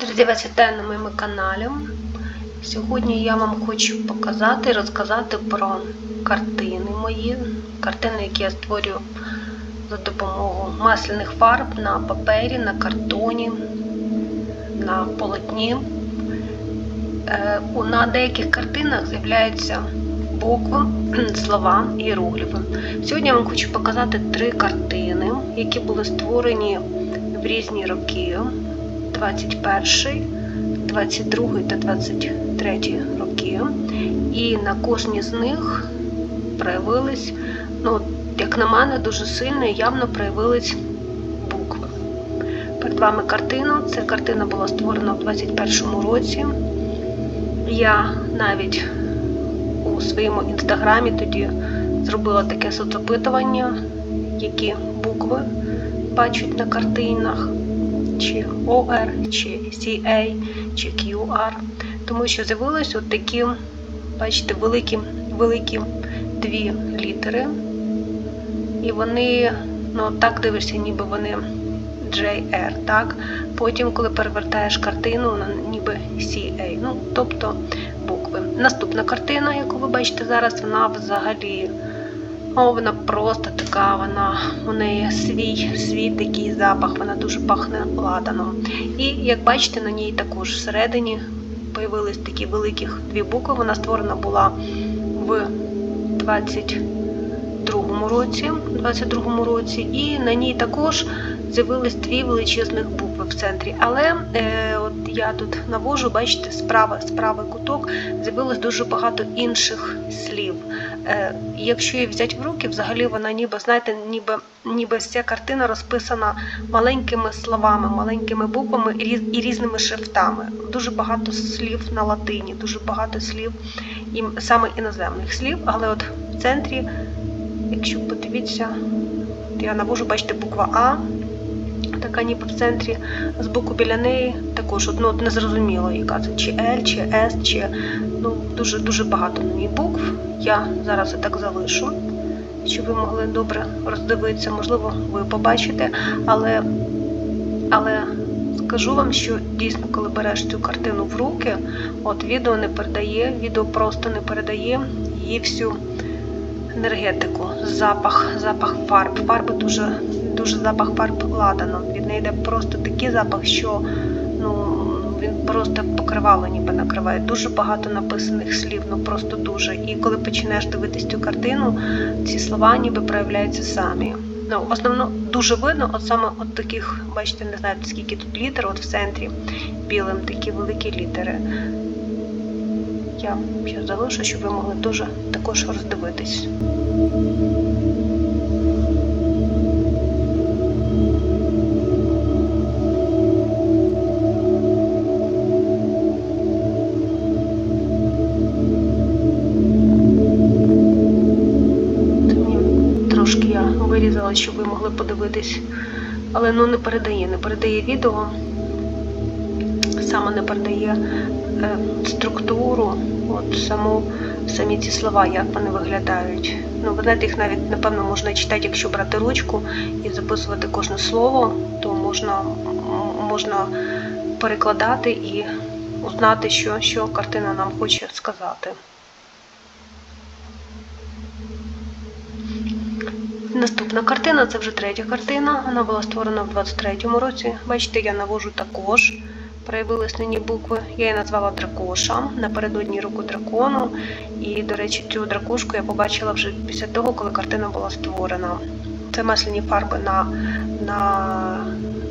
Друзі, вас вітаю на моєму каналі. Сьогодні я вам хочу показати, і розказати про картини мої, картини, які я створюю за допомогою масляних фарб на папері, на картоні, на полотні. Е, На деяких картинах з'являються букви, слова і іерогліфи. Сьогодні я вам хочу показати три картини, які були створені в різні роки. 21, 22 та 23 роки. І на кожній з них проявились, ну, як на мене, дуже сильно і явно проявились букви. Перед вами картина. Ця картина була створена в 21 році. Я навіть у своєму інстаграмі тоді зробила таке соцопитування, які букви бачать на картинах чи OR, чи CA, чи QR, тому що з'явились от такі, бачите, великі, великі дві літери, і вони, ну так дивишся, ніби вони JR, так? Потім, коли перевертаєш картину, ніби CA, ну, тобто букви. Наступна картина, яку ви бачите зараз, вона взагалі. О, вона просто така, вона у неї свій свій такий запах, вона дуже пахне ладаном. І як бачите, на ній також всередині появились такі великі дві букви. Вона створена була в 22-му році, 22-му році, і на ній також з'явились дві величезних букви в центрі. Але е, от я тут навожу, бачите, справа, справа куток з'явилось дуже багато інших слів. Е, якщо її взяти в руки, взагалі вона ніби, знаєте, ніби, ніби вся картина розписана маленькими словами, маленькими буквами і, різ, і різними шрифтами. Дуже багато слів на латині, дуже багато слів, і, саме іноземних слів, але от в центрі, якщо подивіться, я навожу, бачите, буква А. Така ніби в центрі, з боку біля неї також ну, незрозуміло, яка це чи L, чи S, чи ну, дуже дуже багато ній букв. Я зараз так залишу, щоб ви могли добре роздивитися, можливо, ви побачите, але, але скажу вам, що дійсно, коли береш цю картину в руки, от відео не передає, відео просто не передає її всю енергетику, запах, запах фарб. Фарби дуже, дуже запах фарб ладаном. Від неї йде просто такий запах, що ну, він просто покривало ніби накриває. Дуже багато написаних слів, ну просто дуже. І коли починаєш дивитись цю картину, ці слова ніби проявляються самі. Ну, основно дуже видно, от саме от таких, бачите, не знаю скільки тут літер, от в центрі білим такі великі літери. Я ще залишу, щоб ви могли дуже також роздивитись. Трошки щоб ви могли подивитись. Але ну не передає, не передає відео, саме не передає е, структуру, от саму, самі ці слова, як вони виглядають. Ну, ви знаєте, їх навіть, напевно, можна читати, якщо брати ручку і записувати кожне слово, то можна, можна перекладати і узнати, що, що картина нам хоче сказати. Наступна картина це вже третя картина. Вона була створена в 23-му році. Бачите, я навожу також. Проявились на ній букви. Я її назвала Дракоша напередодні року дракону. І, до речі, цю дракошку я побачила вже після того, коли картина була створена. Це масляні фарби на, на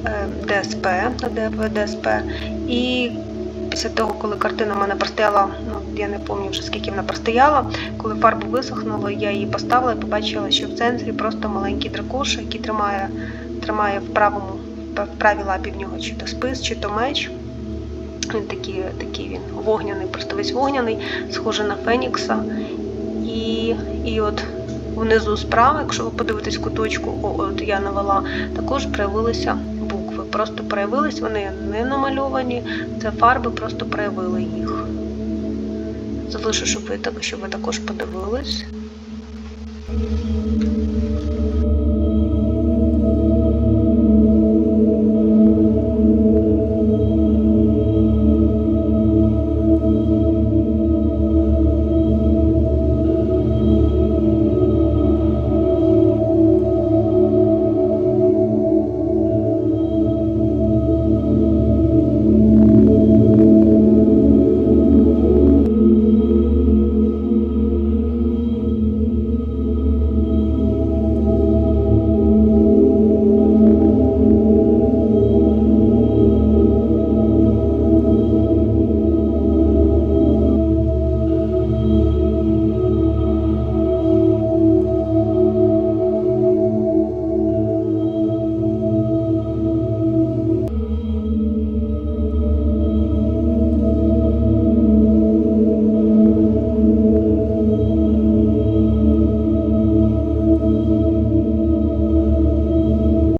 е, ДСП, на ДП, ДСП. І після того, коли картина в мене простояла, ну я не пам'ятаю вже скільки вона простояла, коли фарби висохнули, я її поставила і побачила, що в центрі просто маленький дракоша, який тримає, тримає в правому в правій лапі в нього чи то спис, чи то меч. Він такий, такий він вогняний, просто весь вогняний, схожий на Фенікса. І, і от внизу справа, якщо ви подивитесь куточку, от я навела, також проявилися букви. Просто проявились, вони не намальовані, це фарби просто проявили їх. Залишу, щоб ви, щоб ви також подивились.